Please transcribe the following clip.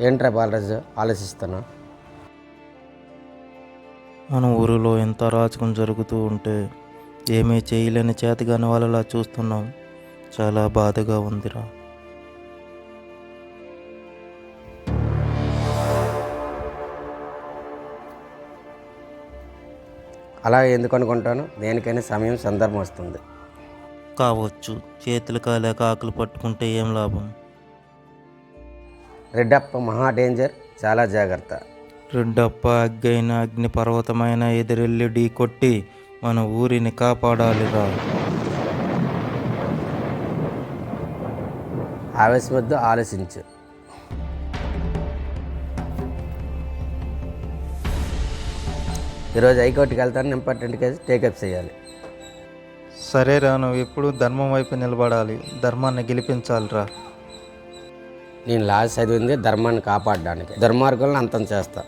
ఏంట్రా బాలరాజు ఆలోచిస్తున్నా? మన ఊరిలో ఎంత అరాచకం జరుగుతూ ఉంటే ఏమీ చేయలేని చేతగాని వాళ్ళలా చూస్తున్నాం. చాలా బాధగా ఉందిరా. అలా ఎందుకు అనుకుంటాను? దేనికైనా సమయం సందర్భం వస్తుంది. కావచ్చు. చేతులు కాలేక ఆకులు పట్టుకుంటే ఏం లాభం? రెడ్డప్ప మహా డేంజర్. చాలా జాగ్రత్త. రెడ్డప్ప అగ్గైన అగ్ని పర్వతమైన ఎదురెళ్ళి ఢీ కొట్టి మన ఊరిని కాపాడాలిరా. ఆవేశవద్దు ఆలోచించు. ఈరోజు హైకోర్టుకి వెళ్తాను ఇంపార్టెంట్ కేసు టేకప్ చేయాలి. సరేరా నువ్వు ఎప్పుడు ధర్మం వైపు నిలబడాలి. ధర్మాన్ని గెలిపించాలిరా. నేను లాస్ట్ చదివింది ధర్మాన్ని కాపాడడానికి. దుర్మార్గులను అంతం చేస్తా.